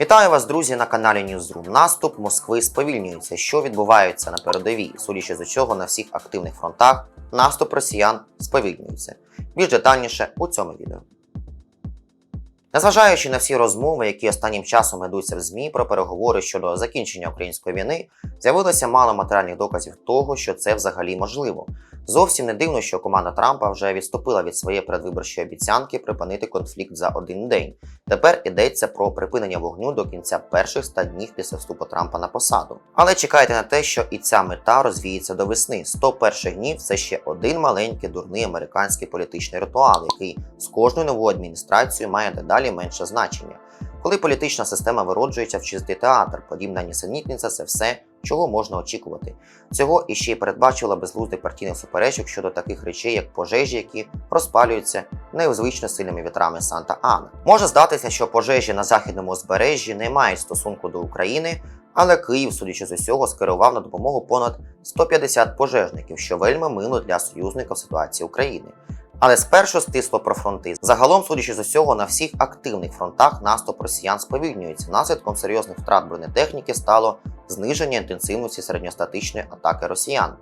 Вітаю вас, друзі, на каналі Newsroom. Наступ Москви сповільнюється. Що відбувається на передовій? Судячи з усього, на всіх активних фронтах наступ росіян сповільнюється. Більш детальніше у цьому відео. Незважаючи на всі розмови, які останнім часом ведуться в ЗМІ про переговори щодо закінчення української війни, з'явилося мало матеріальних доказів того, що це взагалі можливо. Зовсім не дивно, що команда Трампа вже відступила від своєї передвиборчої обіцянки припинити конфлікт за один день. Тепер йдеться про припинення вогню до кінця перших 100 днів після вступу Трампа на посаду. Але чекайте на те, що і ця мета розвіється до весни. 100 перших днів це ще один маленький дурний американський політичний ритуал, який з кожною новою адміністрацією має дедалі менше значення. Коли політична система вироджується в чистий театр, подібна нісенітниця це все, чого можна очікувати. Цього іще й передбачила безглуздих партійних суперечок щодо таких речей, як пожежі, які розпалюються незвично сильними вітрами Санта-Ана. Може здатися, що пожежі на західному узбережжі не мають стосунку до України, але Київ, судячи з усього, скерував на допомогу понад 150 пожежників, що вельми мило для союзника в ситуації України. Але спершу стисло про фронти. Загалом, судячи з усього, на всіх активних фронтах наступ росіян сповільнюється. Наслідком серйозних втрат бронетехніки стало зниження інтенсивності середньостатичної атаки росіян.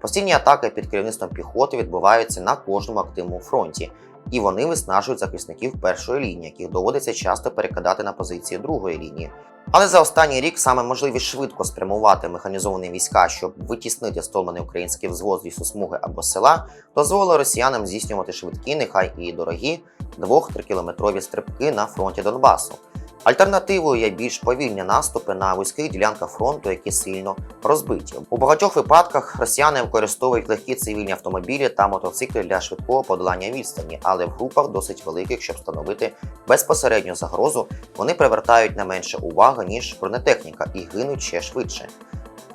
Постійні атаки під керівництвом піхоти відбуваються на кожному активному фронті, і вони виснажують захисників першої лінії, яких доводиться часто перекидати на позиції другої лінії. Але за останній рік саме можливість швидко спрямувати механізовані війська, щоб витіснити стомлений український взвод зі лісосмуги або села, дозволило росіянам здійснювати швидкі, нехай і дорогі 2-3 кілометрові стрибки на фронті Донбасу. Альтернативою є більш повільні наступи на вузьких ділянках фронту, які сильно розбиті. У багатьох випадках росіяни використовують легкі цивільні автомобілі та мотоцикли для швидкого подолання відстані, але в групах досить великих, щоб становити безпосередню загрозу, вони привертають не менше уваги ніж бронетехніка і гинуть ще швидше.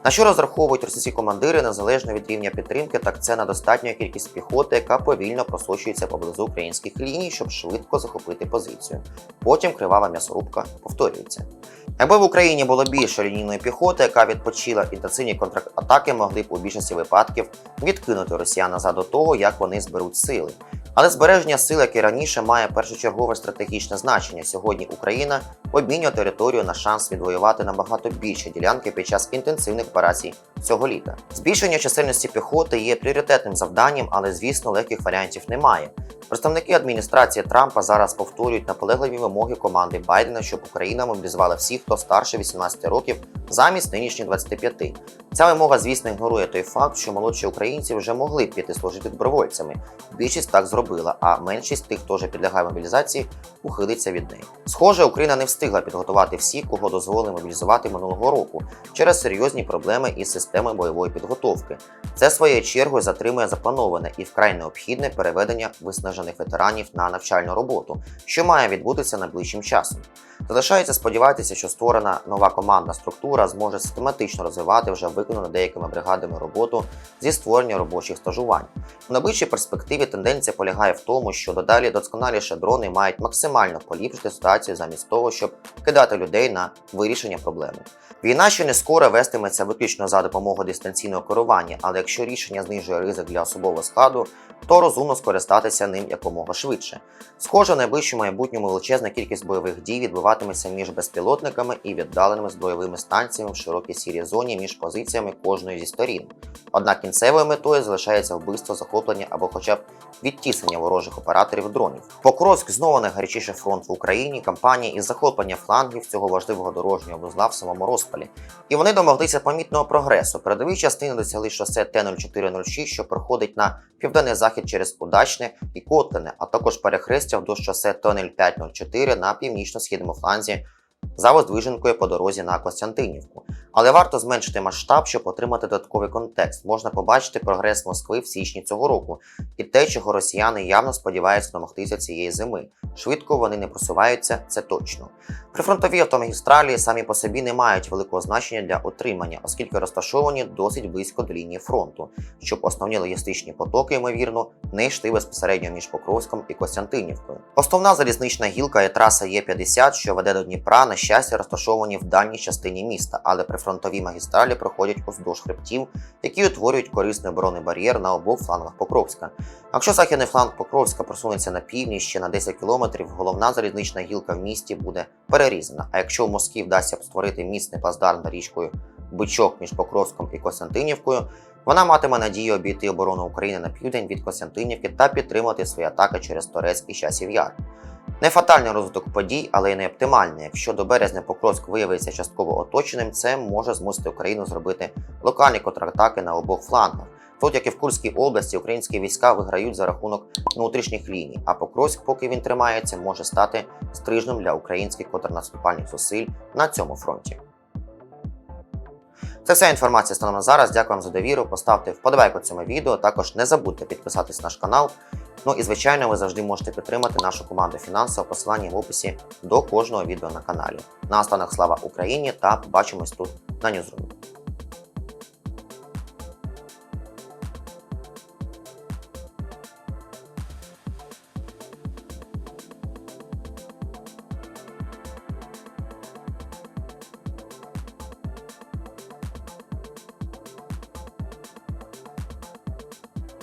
На що розраховують російські командири незалежно від рівня підтримки, так це на достатню кількість піхоти, яка повільно просочується поблизу українських ліній, щоб швидко захопити позицію. Потім кривава м'ясорубка повторюється. Якби в Україні було більше лінійної піхоти, яка відпочила інтенсивні контратаки, могли б у більшості випадків відкинути росіян назад до того, як вони зберуть сили. Але збереження сил, як і раніше, має першочергове стратегічне значення. Сьогодні Україна обмінює територію на шанс відвоювати набагато більше ділянки під час інтенсивних операцій цього літа. Збільшення чисельності піхоти є пріоритетним завданням, але звісно легких варіантів немає. Представники адміністрації Трампа зараз повторюють наполегливі вимоги команди Байдена, щоб Україна мобілізувала всіх, хто старше 18 років, замість нинішніх 25. Ця вимога, звісно, ігнорує той факт, що молодші українці вже могли піти служити добровольцями. Більшість так зробила, а меншість тих, хто вже підлягає мобілізації, ухилиться від неї. Схоже, Україна не встигла підготувати всіх, кого дозволили мобілізувати минулого року через серйозні проблеми із системою бойової підготовки. Це своєю чергою затримує заплановане і вкрай необхідне переведення виснажених ветеранів на навчальну роботу, що має відбутися найближчим часом. Залишається сподіватися, що створена нова командна структура зможе систематично розвивати вже виконану деякими бригадами роботу зі створення робочих стажувань. У найближчій перспективі тенденція полягає в тому, що додалі досконаліше дрони мають максимально поліпшити ситуацію замість того, щоб кидати людей на вирішення проблеми. Війна ще не скоро вестиметься виключно за допомогою дистанційного керування, але якщо рішення знижує ризик для особового складу, то розумно скористатися ним якомога швидше. Схоже, в найближчому майбутньому величезна кількість бойових дій відбуватиметься між безпілотниками і віддаленими збройовими станціями в широкій сірій зоні між позиціями кожної зі сторін. Однак кінцевою метою залишається вбивство, захоплення або хоча б відтіснення ворожих операторів дронів. Покровськ знову найгарячіший фронт в Україні, кампанія із захоплення флангів цього важливого дорожнього вузла в самому розпалі. І вони домоглися помітного прогресу. Передові частини досягли шосе Т-0406, що проходить на південний захід через Удачне і Котлине, а також перехрестя вдовж шосе Т-0504 на північно-східному 安全。За Воздвиженкою по дорозі на Костянтинівку. Але варто зменшити масштаб, щоб отримати додатковий контекст. Можна побачити прогрес Москви в січні цього року і те, чого росіяни явно сподіваються домогтися цієї зими. Швидко вони не просуваються, це точно. Прифронтові автомагістралі самі по собі не мають великого значення для отримання, оскільки розташовані досить близько до лінії фронту, щоб основні логістичні потоки, ймовірно, не йшли безпосередньо між Покровськом і Костянтинівкою. Основна залізнична гілка є траса Є50, що веде до Дніпра на щастя розташовані в дальній частині міста, але прифронтові магістралі проходять уздовж хребтів, які утворюють корисний оборонний бар'єр на обох флангах Покровська. Якщо західний фланг Покровська просунеться на північ ще на 10 кілометрів, головна залізнична гілка в місті буде перерізана. А якщо в Москві вдасться створити міцний плацдарм річкою Бичок між Покровськом і Костянтинівкою, вона матиме надію обійти оборону України на південь від Костянтинівки та підтримати свої атаки через Торецьк і Часів Яр. Не фатальний розвиток подій, але й не оптимальний. Якщо до березня Покровськ виявиться частково оточеним, це може змусити Україну зробити локальні контратаки на обох флангах. Тут, як і в Курській області, українські війська виграють за рахунок внутрішніх ліній, а Покровськ, поки він тримається, може стати стрижнем для українських контрнаступальних зусиль на цьому фронті. Це вся інформація станом на зараз. Дякую вам за довіру. Поставте вподобайку цьому відео. Також не забудьте підписатись на наш канал. Ну і звичайно, ви завжди можете підтримати нашу команду фінансово посилання в описі до кожного відео на каналі. Наостанок слава Україні та побачимось тут на Ньюзрумі.